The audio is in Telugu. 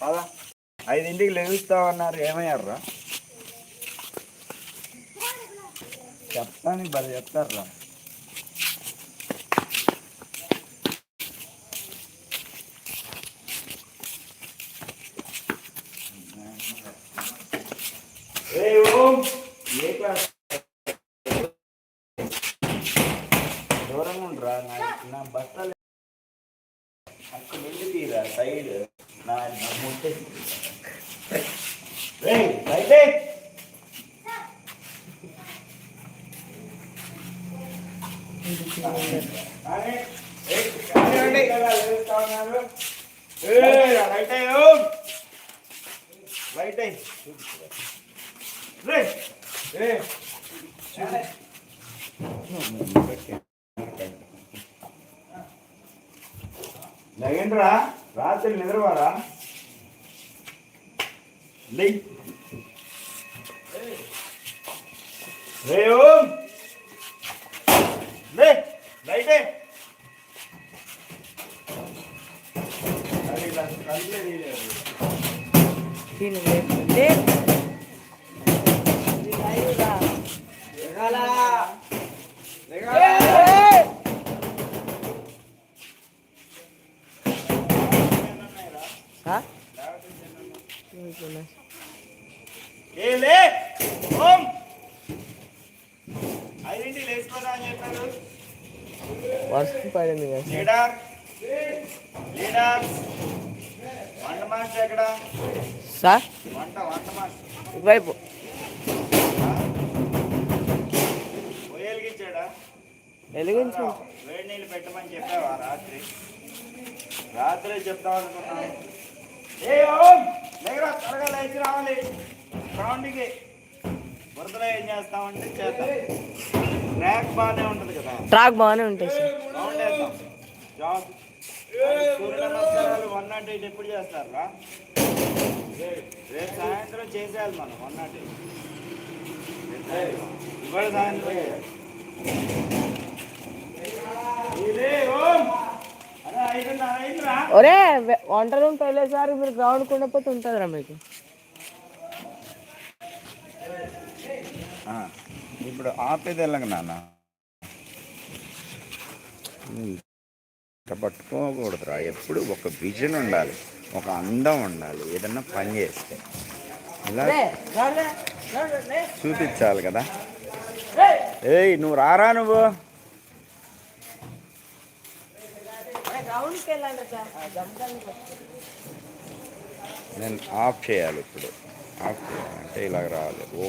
పదా. ఐదింటికి లెగుస్తామన్నారు ఏమయ్యారా చెప్తాను బలి చెప్తారా ఏ క్లాస్? దూరంగా ఉండరా నా నా బట్టలు అక్కడ నుండి తీరా సైడ్. రైట్ అయ్యి, ఓం. రైట్ అయ్యి. రాత్రి నిద్రవారా? లే రే ఓం. లే లైటే అది ఇలా కళ్ళే వర్షం పడింది కదా. సార్. లీడర్! లీడర్! వంట మాస్టర్ ఎక్కడ? సార్? వంట వంట మాస్టర్. ఇటువైపు. పొయ్యలిగిచ్చాడా వెలిగించు. వేడి నీళ్ళు పెట్టమని చెప్పావా రాత్రి? రాత్రి చెప్తాం అనుకున్నాను. ఏ ఓం? లేకరా త్వరగా లేచి రావాలి. గ్రౌండ్కి బురదలో ఏం చేస్తామంటే చేద్దాం. ట్రాక్ బాగానే ఉంటుంది కదా. ట్రాక్ బాగానే ఉంటుంది సార్. గ్రౌండ్ వేద్దాం. జాబ్. సూర్య నమస్కారాలు వన్ నాట్ ఎయిట్ ఎప్పుడు చేస్తారా రేపు సాయంత్రం చేసేయాలి మనం వన్ నాట్ ఎయిట్. ఇవాళ సాయంత్రం చేయాలి. ఇదే ఓం అరే ఐదున్నర అయిందిరా ఒరే వంట రూమ్ వెళ్ళేసారి మీరు గ్రౌండ్ ఉండకపోతే ఉంటుందిరా మీకు. ఇప్పుడు ఆపేది వెళ్ళక నాన్న. పట్టుకోకూడదురా. ఎప్పుడు ఒక విజన్ ఉండాలి ఒక అందం ఉండాలి ఏదన్నా పని చేస్తే. ఇలా చూపించాలి కదా. ఏయ్ నువ్వు రారా నువ్వు? నేను ఆఫ్ చేయాలి ఇప్పుడు. ఆఫ్ చేయాలి. అంటే ఇలాగ రావాలి.